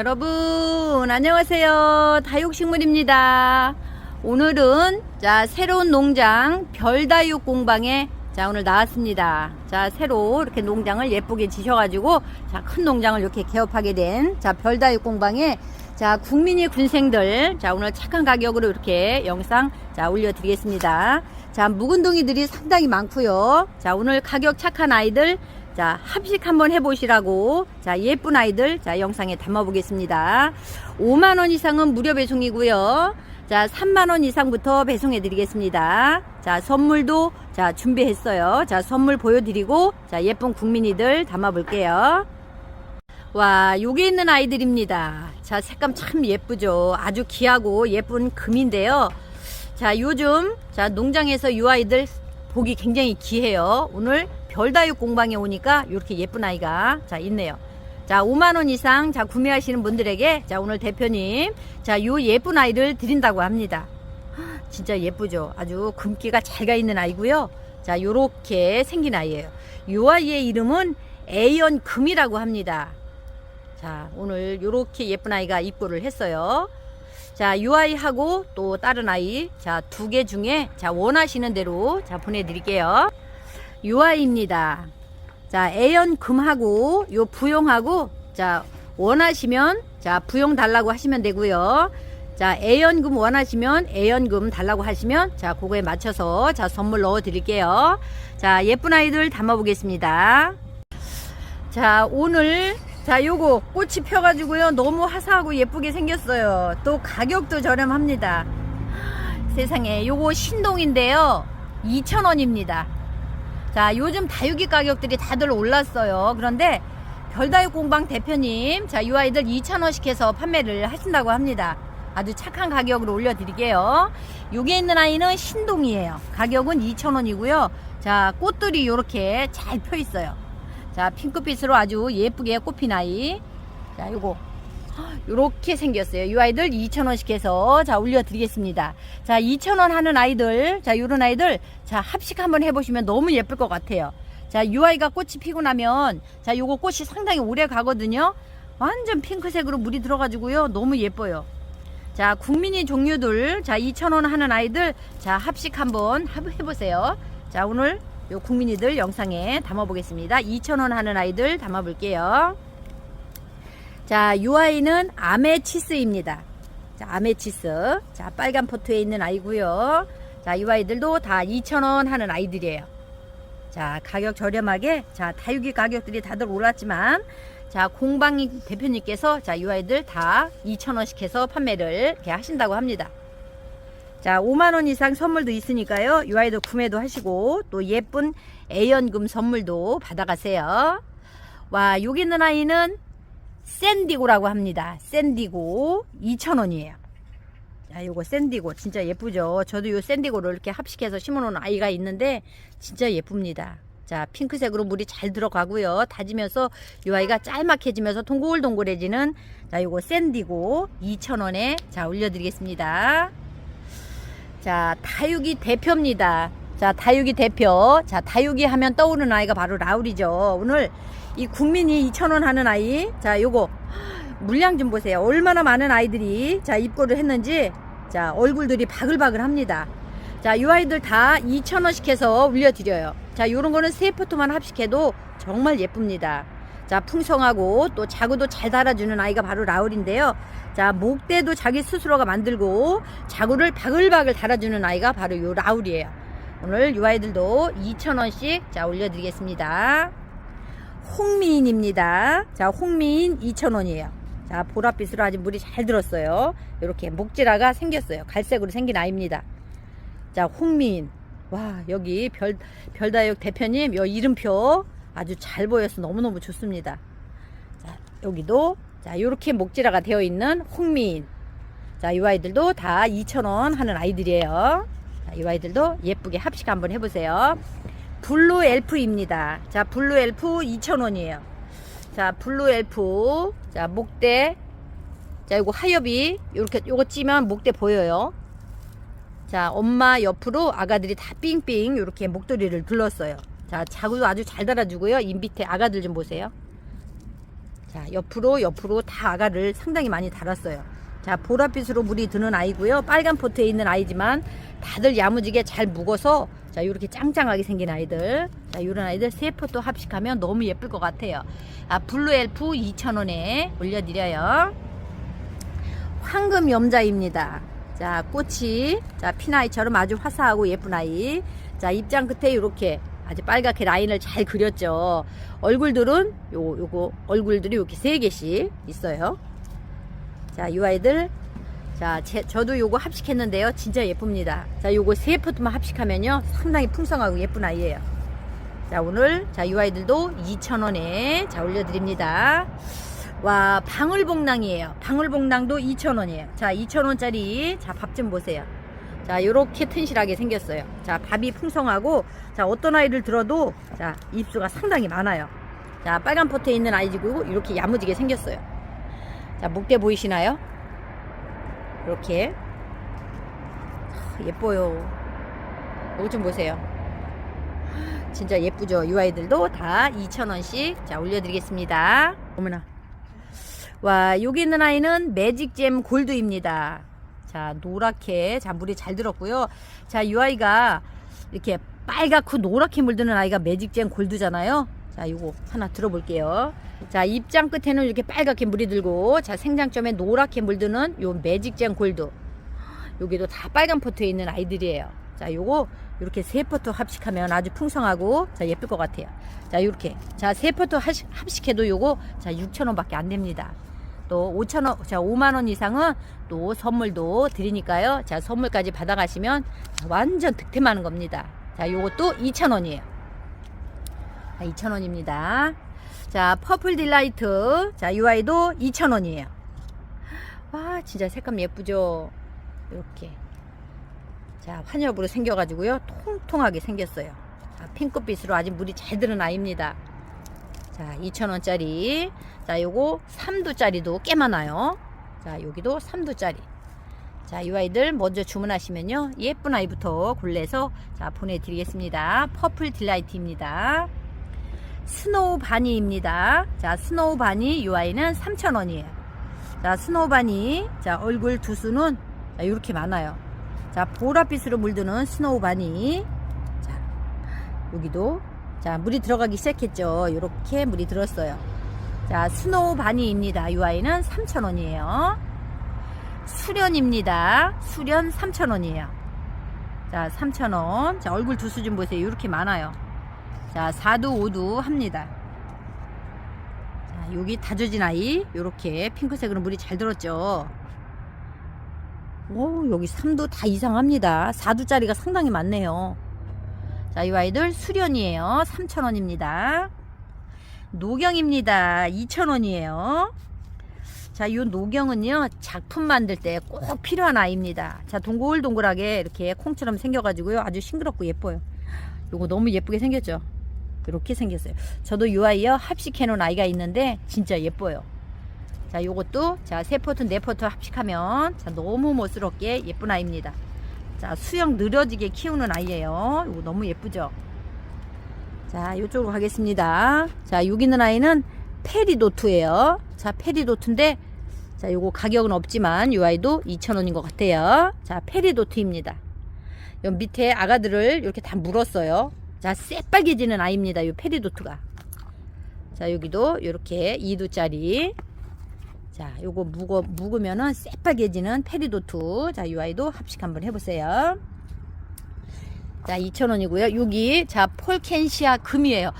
여러분 안녕하세요. 다육식물입니다. 오늘은 자 새로운 농장 별다육 공방에 자 오늘 나왔습니다. 자 새로 이렇게 농장을 예쁘게 지셔가지고 자큰 농장을 이렇게 개업하게 된 자 별다육 공방에 자 국민의 군생들 자 오늘 착한 가격으로 이렇게 영상 자 올려드리겠습니다. 자 묵은둥이들이 상당히 많고요. 자 오늘 가격 착한 아이들 자, 합식 한번 해보시라고, 자, 예쁜 아이들, 자, 영상에 담아보겠습니다. 5만원 이상은 무료 배송이고요. 자, 3만원 이상부터 배송해드리겠습니다. 자, 선물도, 자, 준비했어요. 자, 선물 보여드리고, 자, 예쁜 국민이들 담아볼게요. 와, 여기 있는 아이들입니다. 자, 색감 참 예쁘죠. 아주 귀하고 예쁜 금인데요. 자, 요즘, 자, 농장에서 이 아이들 보기 굉장히 귀해요. 오늘 별다육 공방에 오니까 이렇게 예쁜 아이가 자 있네요. 자 5만 원 이상 자 구매하시는 분들에게 자 오늘 대표님 자 요 예쁜 아이를 드린다고 합니다. 진짜 예쁘죠. 아주 금기가 잘 가 있는 아이고요. 자 요렇게 생긴 아이예요. 요 아이의 이름은 애연 금이라고 합니다. 자 오늘 요렇게 예쁜 아이가 입고를 했어요. 자, 요 아이하고 또 다른 아이, 자, 두 개 중에, 자, 원하시는 대로, 자, 보내드릴게요. 요 아이입니다. 자, 애연 금하고, 요 부용하고, 자, 원하시면, 자, 부용 달라고 하시면 되고요. 자, 애연금 원하시면, 애연금 달라고 하시면, 자, 그거에 맞춰서, 자, 선물 넣어 드릴게요. 자, 예쁜 아이들 담아 보겠습니다. 자, 오늘 자, 요거 꽃이 펴 가지고요. 너무 화사하고 예쁘게 생겼어요. 또 가격도 저렴합니다. 세상에, 요거 신동인데요. 2,000원입니다. 자, 요즘 다육이 가격들이 다들 올랐어요. 그런데 별다육 공방 대표님, 자, 이 아이들 2,000원씩 해서 판매를 하신다고 합니다. 아주 착한 가격으로 올려드릴게요. 여기 있는 아이는 신동이에요. 가격은 2,000원이고요. 자, 꽃들이 요렇게 잘 펴 있어요. 자, 핑크빛으로 아주 예쁘게 꽃핀 아이. 자, 요거. 요렇게 생겼어요. 이 아이들 2,000원씩 해서 자, 올려드리겠습니다. 자, 2,000원 하는 아이들, 자, 요런 아이들, 자, 합식 한번 해보시면 너무 예쁠 것 같아요. 자, 이 아이가 꽃이 피고 나면, 자, 요거 꽃이 상당히 오래 가거든요. 완전 핑크색으로 물이 들어가지고요. 너무 예뻐요. 자, 국민이 종류들, 자, 2,000원 하는 아이들, 자, 합식 한번 해보세요. 자, 오늘 요 국민이들 영상에 담아보겠습니다. 2,000원 하는 아이들 담아볼게요. 자, 요 아이는 아메치스입니다. 자, 아메치스. 자, 빨간 포트에 있는 아이고요. 자, 이 아이들도 다 2,000원 하는 아이들이에요. 자, 가격 저렴하게. 자, 다육이 가격들이 다들 올랐지만 자, 공방 대표님께서 자, 이 아이들 다 2,000원씩 해서 판매를 이렇게 하신다고 합니다. 자, 5만원 이상 선물도 있으니까요. 이 아이도 구매도 하시고, 또 예쁜 애연금 선물도 받아가세요. 와, 여기 있는 아이는 샌디고라고 합니다. 샌디고 2,000원이에요. 자, 요거 샌디고 진짜 예쁘죠. 저도 요 샌디고를 이렇게 합식해서 심어놓은 아이가 있는데 진짜 예쁩니다. 자, 핑크색으로 물이 잘 들어가고요. 다지면서 요 아이가 짤막해지면서 동글동글해지는 자, 요거 샌디고 2,000원에 자, 올려드리겠습니다. 자, 다육이 대표입니다. 자, 다육이 대표. 자, 다육이 하면 떠오르는 아이가 바로 라울이죠. 오늘 이 국민이 2,000원 하는 아이. 자, 요거 물량 좀 보세요. 얼마나 많은 아이들이 자, 입고를 했는지 자, 얼굴들이 바글바글 합니다. 자, 이 아이들 다 2,000원씩 해서 올려드려요. 자, 요런 거는 세 포트만 합식해도 정말 예쁩니다. 자, 풍성하고 또 자구도 잘 달아주는 아이가 바로 라울인데요. 자, 목대도 자기 스스로가 만들고 자구를 바글바글 달아주는 아이가 바로 요 라울이에요. 오늘 요 아이들도 2,000원씩 자, 올려드리겠습니다. 홍미인입니다. 자, 홍미인 2,000원이에요. 자, 보랏빛으로 아주 물이 잘 들었어요. 이렇게 목지라가 생겼어요. 갈색으로 생긴 아이입니다. 자, 홍미인. 와, 여기 별, 별다육 대표님, 요 이름표 아주 잘 보여서 너무너무 좋습니다. 자, 여기도, 자, 요렇게 목지라가 되어 있는 홍미인. 자, 이 아이들도 다 2,000원 하는 아이들이에요. 자, 이 아이들도 예쁘게 합식 한번 해보세요. 블루 엘프입니다. 자, 블루 엘프 2,000원이에요. 자, 블루 엘프. 자, 목대. 자, 요거 하엽이 요렇게 요거 찌면 목대 보여요. 자, 엄마 옆으로 아가들이 다 삥삥 요렇게 목도리를 둘렀어요. 자, 자구도 아주 잘 달아주고요. 이 밑에 아가들 좀 보세요. 자, 옆으로 옆으로 다 아가를 상당히 많이 달았어요. 자, 보랏빛으로 물이 드는 아이고요. 빨간 포트에 있는 아이지만 다들 야무지게 잘 묵어서 자, 이렇게 짱짱하게 생긴 아이들. 자, 이런 아이들 세 포트 합식하면 너무 예쁠 것 같아요. 아, 블루 엘프 2,000원에 올려드려요. 황금 염자입니다. 자, 꽃이 자, 핀아이처럼 아주 화사하고 예쁜 아이. 자, 입장 끝에 이렇게 아주 빨갛게 라인을 잘 그렸죠. 얼굴들은 요 요거 얼굴들이 이렇게 세 개씩 있어요. 자, 이 아이들 자, 제, 저도 요거 합식했는데요. 진짜 예쁩니다. 자, 요거 세 포트만 합식하면요. 상당히 풍성하고 예쁜 아이예요. 자, 오늘 자, 이 아이들도 2,000원에 자, 올려드립니다. 와, 방울복랑이에요. 방울복랑도 2,000원이에요. 자, 2,000원짜리. 자, 밥 좀 보세요. 자, 요렇게 튼실하게 생겼어요. 자, 밥이 풍성하고, 자, 어떤 아이를 들어도, 자, 입수가 상당히 많아요. 자, 빨간 포트에 있는 아이지고, 이렇게 야무지게 생겼어요. 자, 목대 보이시나요? 이렇게. 아, 예뻐요. 이거 좀 보세요. 진짜 예쁘죠? 이 아이들도 다 2,000원씩 자, 올려드리겠습니다. 어머나. 와, 여기 있는 아이는 매직잼 골드입니다. 자, 노랗게, 자, 물이 잘 들었고요. 자, 이 아이가 이렇게 빨갛고 노랗게 물드는 아이가 매직잼 골드잖아요. 자, 요거 하나 들어볼게요. 자, 입장 끝에는 이렇게 빨갛게 물이 들고, 자, 생장점에 노랗게 물드는 요 매직잼 골드. 여기도 다 빨간 포트에 있는 아이들이에요. 자, 요거 이렇게 세 포트 합식하면 아주 풍성하고 자 예쁠 것 같아요. 자, 요렇게 자 세 포트 합식해도 요거 자 6천 원밖에 안 됩니다. 또 5천 원, 자 5만 원 이상은 또 선물도 드리니까요. 자 선물까지 받아 가시면 자, 완전 득템하는 겁니다. 자, 요것도 2천 원이에요. 자, 2천 원입니다. 자, 퍼플 딜라이트. 자, 이 아이도 2천 원이에요. 와, 진짜 색감 예쁘죠? 이렇게. 자, 환엽으로 생겨가지고요. 통통하게 생겼어요. 자, 핑크빛으로 아주 물이 잘 드는 아이입니다. 자, 2,000원짜리. 자, 요거 3두짜리도 꽤 많아요. 자, 여기도 3두짜리. 자, 이 아이들 먼저 주문하시면요. 예쁜 아이부터 골라서 자, 보내드리겠습니다. 퍼플 딜라이트입니다. 스노우 바니입니다. 자, 스노우 바니 이 아이는 3,000원이에요. 자, 스노우 바니. 자, 얼굴 두수는 자, 이렇게 많아요. 자, 보랏빛으로 물드는 스노우 바니. 자, 여기도 자, 물이 들어가기 시작했죠. 이렇게 물이 들었어요. 자, 스노우 바니입니다. 이 아이는 3,000원이에요. 수련입니다. 수련 3,000원이에요. 자, 3,000원. 자, 얼굴 두수 좀 보세요. 이렇게 많아요. 자, 4두, 5두 합니다. 자, 여기 다져진 아이. 요렇게 핑크색으로 물이 잘 들었죠. 오, 여기 3두 다 이상합니다. 4두짜리가 상당히 많네요. 자, 이 아이들 수련이에요. 3,000원입니다. 노경입니다. 2,000원이에요. 자, 이 노경은요, 작품 만들 때 꼭 필요한 아이입니다. 자, 동글동글하게 이렇게 콩처럼 생겨가지고요. 아주 싱그럽고 예뻐요. 요거 너무 예쁘게 생겼죠? 이렇게 생겼어요. 저도 이 아이요, 합식해 놓은 아이가 있는데, 진짜 예뻐요. 자, 요것도, 자, 세 포트, 네 포트 합식하면, 자, 너무 멋스럽게 예쁜 아이입니다. 자, 수영 느려지게 키우는 아이예요. 이거 너무 예쁘죠? 자, 이쪽으로 가겠습니다. 자, 여기 있는 아이는 페리도트예요. 자, 페리도트인데 자, 요거 가격은 없지만 이 아이도 2,000원인 것 같아요. 자, 페리도트입니다. 요 밑에 아가들을 이렇게 다 물었어요. 자, 새빨개지는 아이입니다. 요 페리도트가. 자, 여기도 이렇게 2두짜리. 자, 요거 묵어, 묵으면은 새빨개지는 페리도트. 자, 이 아이도 합식 한번 해보세요. 자, 2,000원이고요. 여기, 자, 폴켄시아 금이에요.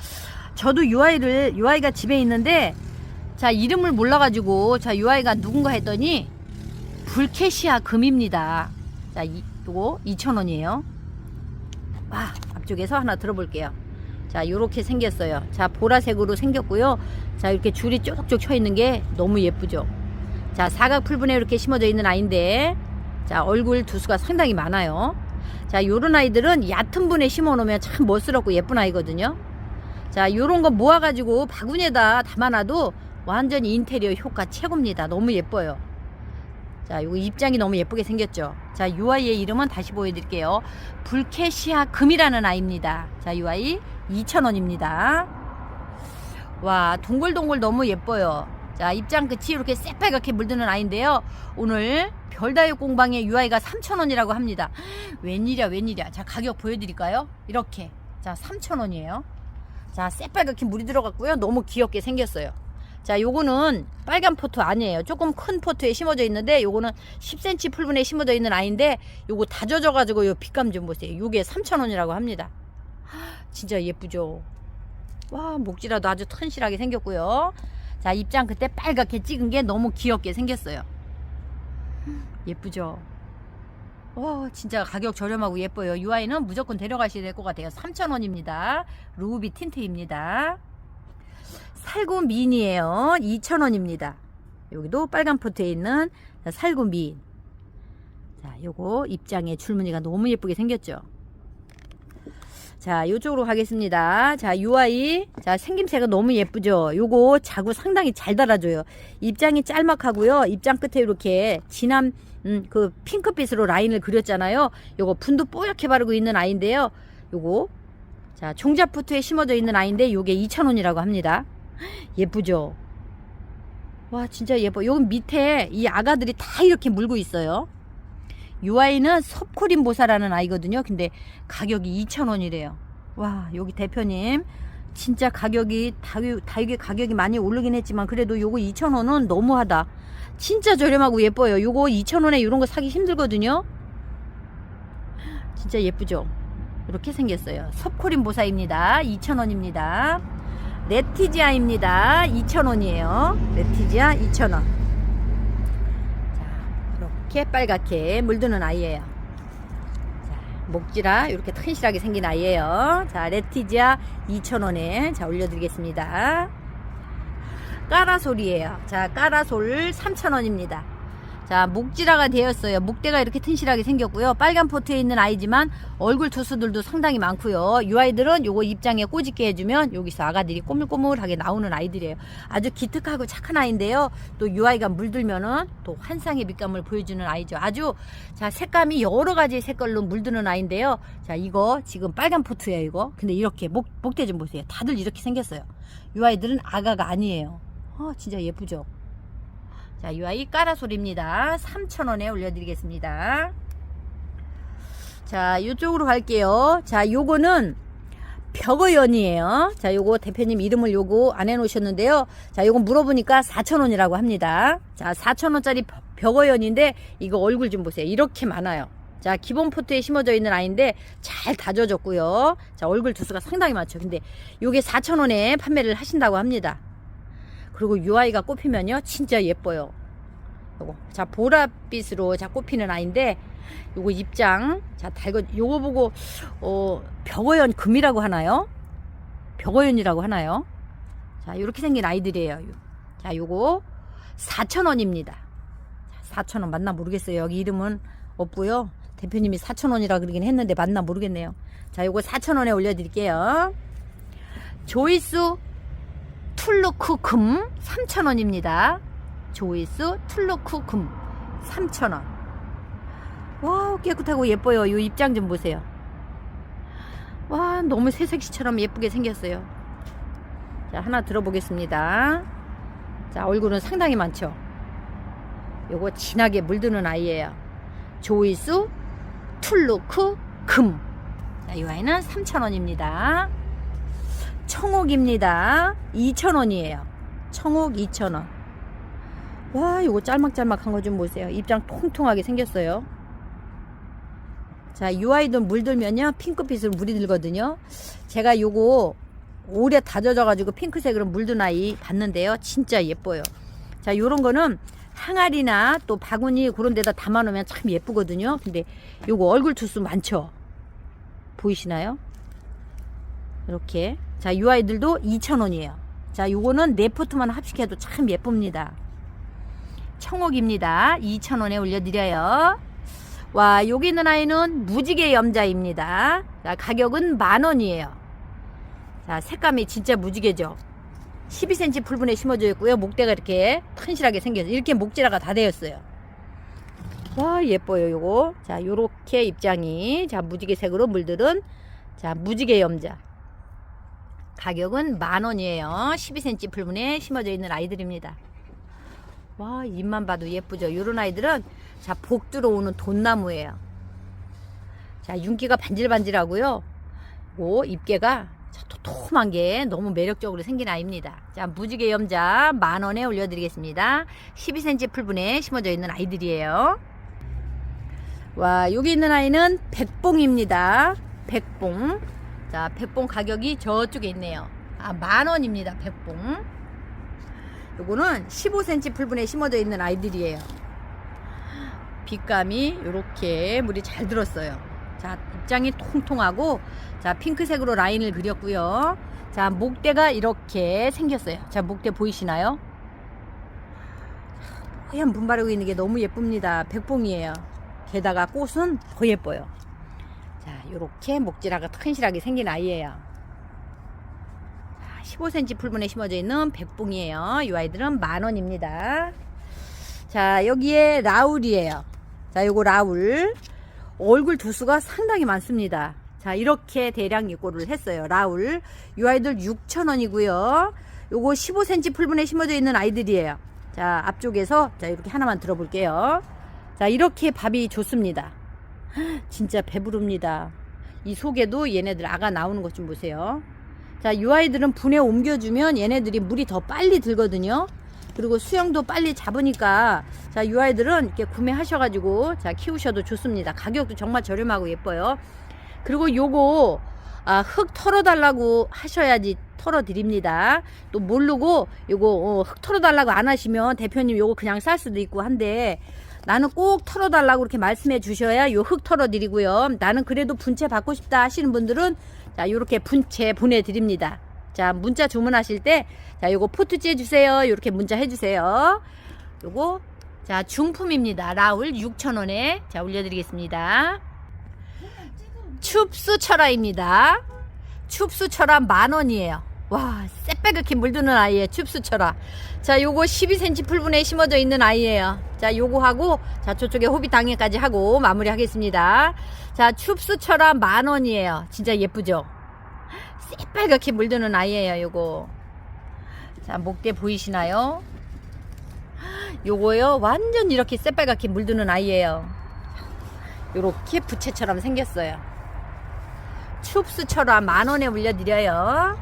저도 이 아이를, 이 아이가 집에 있는데, 자, 이름을 몰라가지고, 자, 이 아이가 누군가 했더니, 불케시아 금입니다. 자, 이, 요거 2,000원이에요. 와, 앞 쪽에서 하나 들어볼게요. 자, 요렇게 생겼어요. 자, 보라색으로 생겼고요. 자, 이렇게 줄이 쭉쭉 쳐 있는 게 너무 예쁘죠. 자, 사각 풀분에 이렇게 심어져 있는 아이인데, 자, 얼굴 두수가 상당히 많아요. 자, 요런 아이들은 얕은 분에 심어 놓으면 참 멋스럽고 예쁜 아이거든요. 자, 요런 거 모아가지고 바구니에다 담아놔도 완전히 인테리어 효과 최고입니다. 너무 예뻐요. 자, 요거 입장이 너무 예쁘게 생겼죠. 자, 요 아이의 이름은 다시 보여드릴게요. 불케시아 금이라는 아이입니다. 자, 요 아이 2,000원입니다. 와, 동글동글 너무 예뻐요. 자, 입장 끝이 이렇게 새빨갛게 물드는 아이인데요. 오늘 별다육 공방의 UI가 3,000원이라고 합니다. 웬일이야, 웬일이야. 자, 가격 보여드릴까요? 이렇게. 자, 3,000원이에요. 자, 새빨갛게 물이 들어갔고요. 너무 귀엽게 생겼어요. 자, 요거는 빨간 포트 아니에요. 조금 큰 포트에 심어져 있는데 요거는 10cm 풀분에 심어져 있는 아이인데 요거 다 젖어 가지고 요 빛감 좀 보세요. 요게 3,000원이라고 합니다. 진짜 예쁘죠? 와, 목지라도 아주 튼실하게 생겼고요. 자, 입장 그때 빨갛게 찍은 게 너무 귀엽게 생겼어요. 예쁘죠? 와, 진짜 가격 저렴하고 예뻐요. UI는 무조건 데려가셔야 될 것 같아요. 3,000원입니다. 루비 틴트입니다. 살구 미인이에요. 2,000원입니다. 여기도 빨간 포트에 있는 살구 미인. 자, 요거 입장에 줄무늬가 너무 예쁘게 생겼죠? 자, 요쪽으로 가겠습니다. 자, UI. 자, 생김새가 너무 예쁘죠? 요거 자구 상당히 잘 달아줘요. 입장이 짤막하고요. 입장 끝에 이렇게 진한, 음, 그 핑크빛으로 라인을 그렸잖아요. 요거 분도 뽀얗게 바르고 있는 아이인데요. 요거. 자, 종자푸트에 심어져 있는 아이인데 요게 2,000원이라고 합니다. 예쁘죠? 와, 진짜 예뻐. 여기 밑에 이 아가들이 다 이렇게 물고 있어요. 이 아이는 섭코린 보사라는 아이거든요. 근데 가격이 2,000원이래요. 와, 여기 대표님. 진짜 가격이 다육, 다육의 가격이 많이 오르긴 했지만 그래도 요거 2,000원은 너무하다. 진짜 저렴하고 예뻐요. 요거 2,000원에 이런 거 사기 힘들거든요. 진짜 예쁘죠? 이렇게 생겼어요. 섭코린 보사입니다. 2,000원입니다. 레티지아입니다. 2,000원이에요. 레티지아 2,000원. 이렇게 빨갛게 물드는 아이예요. 자, 목지라 이렇게 튼실하게 생긴 아이예요. 자, 레티지아 2,000원에 자 올려드리겠습니다. 까라솔이에요. 자, 까라솔 3,000원입니다. 자, 목지라가 되었어요. 목대가 이렇게 튼실하게 생겼고요. 빨간 포트에 있는 아이지만 얼굴 투수들도 상당히 많고요. 이 아이들은 요거 입장에 꼬집게 해주면 여기서 아가들이 꼬물꼬물하게 나오는 아이들이에요. 아주 기특하고 착한 아이인데요. 또 이 아이가 물들면은 또 환상의 밑감을 보여주는 아이죠. 아주 자 색감이 여러 가지 색깔로 물드는 아이인데요. 자 이거 지금 빨간 포트예요. 이거. 근데 이렇게 목 목대 좀 보세요. 다들 이렇게 생겼어요. 이 아이들은 아가가 아니에요. 어 진짜 예쁘죠. 자, 이 아이 까라솔입니다. 3,000원에 올려드리겠습니다. 자, 이쪽으로 갈게요. 자, 요거는 벽어연이에요. 자, 요거 대표님 이름을 요거 안 해놓으셨는데요. 자, 요거 물어보니까 4,000원이라고 합니다. 자, 4,000원짜리 벽어연인데 이거 얼굴 좀 보세요. 이렇게 많아요. 자, 기본 포트에 심어져 있는 아이인데 잘 다져졌고요. 자, 얼굴 두수가 상당히 많죠. 근데 요게 4,000원에 판매를 하신다고 합니다. 그리고 UI가 꼽히면요 진짜 예뻐요. 요거. 자 보랏빛으로 자 꼽히는 아이인데 요거 입장. 자 달거 요거 보고 어 벽어연 금이라고 하나요? 벽어연이라고 하나요? 자 요렇게 생긴 아이들이에요 요. 자 요거 4,000원입니다. 4,000원 맞나 모르겠어요. 여기 이름은 없고요. 대표님이 4,000원이라 그러긴 했는데 맞나 모르겠네요. 자 요거 4,000원에 올려드릴게요. 조이스 툴루크 금 3,000원입니다. 조이스 툴루크 금 3,000원. 와 깨끗하고 예뻐요. 이 입장 좀 보세요. 와 너무 새색시처럼 예쁘게 생겼어요. 자 하나 들어보겠습니다. 자 얼굴은 상당히 많죠. 요거 진하게 물드는 아이예요. 조이스 툴루크 금. 자, 이 아이는 3,000원입니다. 청옥입니다. 2,000원이에요. 청옥 2,000원. 와, 이거 짤막짤막한 거 좀 보세요. 입장 통통하게 생겼어요. 자, 이 아이도 물들면요. 핑크빛으로 물이 들거든요. 제가 요거 오래 다져져가지고 핑크색으로 물든 아이 봤는데요. 진짜 예뻐요. 자, 요런 거는 항아리나 또 바구니 그런 데다 담아놓으면 참 예쁘거든요. 근데 요거 얼굴 투수 많죠? 보이시나요? 이렇게 자, 이 아이들도 2,000원이에요. 자, 요거는 네 포트만 합식해도 참 예쁩니다. 청옥입니다. 2,000원에 올려드려요. 와, 여기 있는 아이는 무지개 염자입니다. 자, 가격은 만원이에요. 자, 색감이 진짜 무지개죠. 12cm 풀분에 심어져 있고요. 목대가 이렇게 튼실하게 생겨서 이렇게 목지라가 다 되었어요. 와, 예뻐요, 요거. 자, 요렇게 입장이. 자, 무지개색으로 물들은 자, 무지개 염자. 가격은 만 원이에요. 12cm 풀분에 심어져 있는 아이들입니다. 와, 잎만 봐도 예쁘죠? 요런 아이들은 자, 복 들어오는 돈나무예요. 자, 윤기가 반질반질하고요. 요 잎개가 자, 도톰한 게 너무 매력적으로 생긴 아이입니다. 자, 무지개 염자 만 원에 올려드리겠습니다. 12cm 풀분에 심어져 있는 아이들이에요. 와, 여기 있는 아이는 백봉입니다. 백봉. 자, 백봉 가격이 저쪽에 있네요. 아, 만 원입니다. 백봉. 요거는 15cm 풀분에 심어져 있는 아이들이에요. 빛감이 이렇게 물이 잘 들었어요. 자, 입장이 통통하고 자, 핑크색으로 라인을 그렸고요. 자, 목대가 이렇게 생겼어요. 자, 목대 보이시나요? 하얀 분바르고 있는 게 너무 예쁩니다. 백봉이에요. 게다가 꽃은 더 예뻐요. 자, 요렇게 목질하고 튼실하게 생긴 아이예요. 자, 15cm 풀분에 심어져 있는 백봉이에요. 이 아이들은 만 원입니다. 자, 여기에 라울이에요. 자, 요거 라울. 얼굴 두수가 상당히 많습니다. 자, 이렇게 대량 입고를 했어요. 라울. 이 아이들 6,000원이고요. 요거 15cm 풀분에 심어져 있는 아이들이에요. 자, 앞쪽에서 자, 이렇게 하나만 들어볼게요. 자, 이렇게 밥이 좋습니다. 진짜 배부릅니다. 이 속에도 얘네들 아가 나오는 것 좀 보세요. 자, 이 아이들은 분에 옮겨주면 얘네들이 물이 더 빨리 들거든요. 그리고 수영도 빨리 잡으니까 자, 이 아이들은 이렇게 구매하셔가지고 자, 키우셔도 좋습니다. 가격도 정말 저렴하고 예뻐요. 그리고 요거 아, 흙 털어달라고 하셔야지 털어드립니다. 또 모르고 요거 어, 흙 털어달라고 안 하시면 대표님 요거 그냥 쌀 수도 있고 한데 나는 꼭 털어달라고 이렇게 말씀해 주셔야 요 흙 털어드리고요. 나는 그래도 분채 받고 싶다 하시는 분들은 자 요렇게 분채 보내드립니다. 자 문자 주문하실 때자 요거 포트지 해주세요. 요렇게 문자 해주세요. 요거 자 중품입니다. 라울 6,000원에 자 올려드리겠습니다. 춥수철화입니다. 춥수철화 만 원이에요. 와, 새빨갛게 물드는 아이예요. 춥수철화. 자, 요거 12cm 풀분에 심어져 있는 아이예요. 자, 요거 하고 자, 저쪽에 호비당에까지 하고 마무리 하겠습니다. 자, 춥수철화 만 원이에요. 진짜 예쁘죠? 새빨갛게 물드는 아이예요, 요거. 자, 목대 보이시나요? 요거요. 완전 이렇게 새빨갛게 물드는 아이예요. 요렇게 부채처럼 생겼어요. 춥수처럼 만 원에 올려드려요.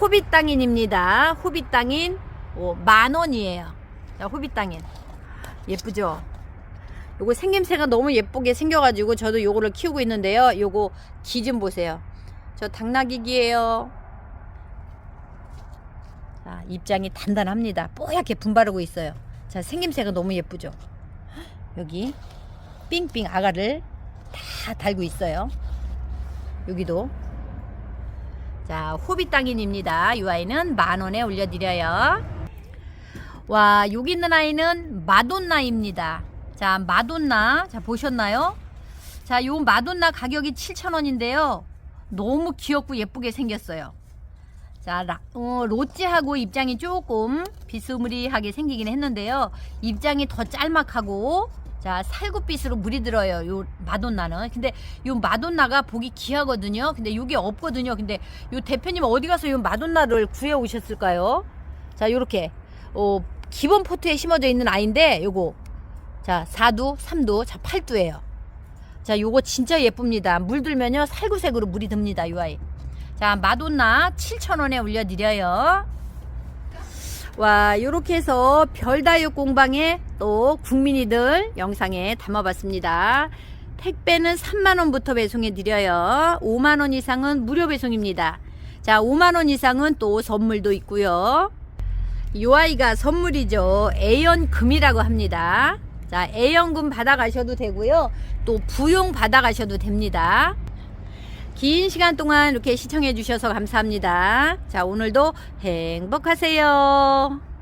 호빗 땅인입니다. 호빗 땅인 오, 만 원이에요. 자, 호빗 땅인 예쁘죠? 요거 생김새가 너무 예쁘게 생겨가지고 저도 요거를 키우고 있는데요. 요거 기 좀 보세요. 저 당나귀기예요. 자, 입장이 단단합니다. 뽀얗게 분바르고 있어요. 자, 생김새가 너무 예쁘죠? 여기 삥삥 아가를 다 달고 있어요. 여기도 자 호비땅인입니다. 이 아이는 만 원에 올려드려요. 와 여기 있는 아이는 마돈나입니다. 자 마돈나 자 보셨나요? 자 요 마돈나 가격이 7,000원인데요. 너무 귀엽고 예쁘게 생겼어요. 자, 라, 어, 로찌하고 입장이 조금 비스무리하게 생기긴 했는데요. 입장이 더 짤막하고 자, 살구빛으로 물이 들어요. 요 마돈나는. 근데 요 마돈나가 보기 귀하거든요. 근데 요게 없거든요. 근데 요 대표님 어디 가서 요 마돈나를 구해 오셨을까요? 자, 요렇게 어, 기본 포트에 심어져 있는 아이인데 요거 자, 4두, 3두, 자, 8두예요. 자, 요거 진짜 예쁩니다. 물 들면요. 살구색으로 물이 듭니다. 요 아이. 자, 마돈나 7,000원에 올려드려요. 와, 요렇게 해서 별다육 공방에 또 국민이들 영상에 담아봤습니다. 택배는 3만원부터 배송해 드려요. 5만원 이상은 무료 배송입니다. 자, 5만원 이상은 또 선물도 있고요. 요 아이가 선물이죠. A연금이라고 합니다. 자, A연금 받아가셔도 되고요. 또 부용 받아가셔도 됩니다. 긴 시간 동안 이렇게 시청해 주셔서 감사합니다. 자, 오늘도 행복하세요.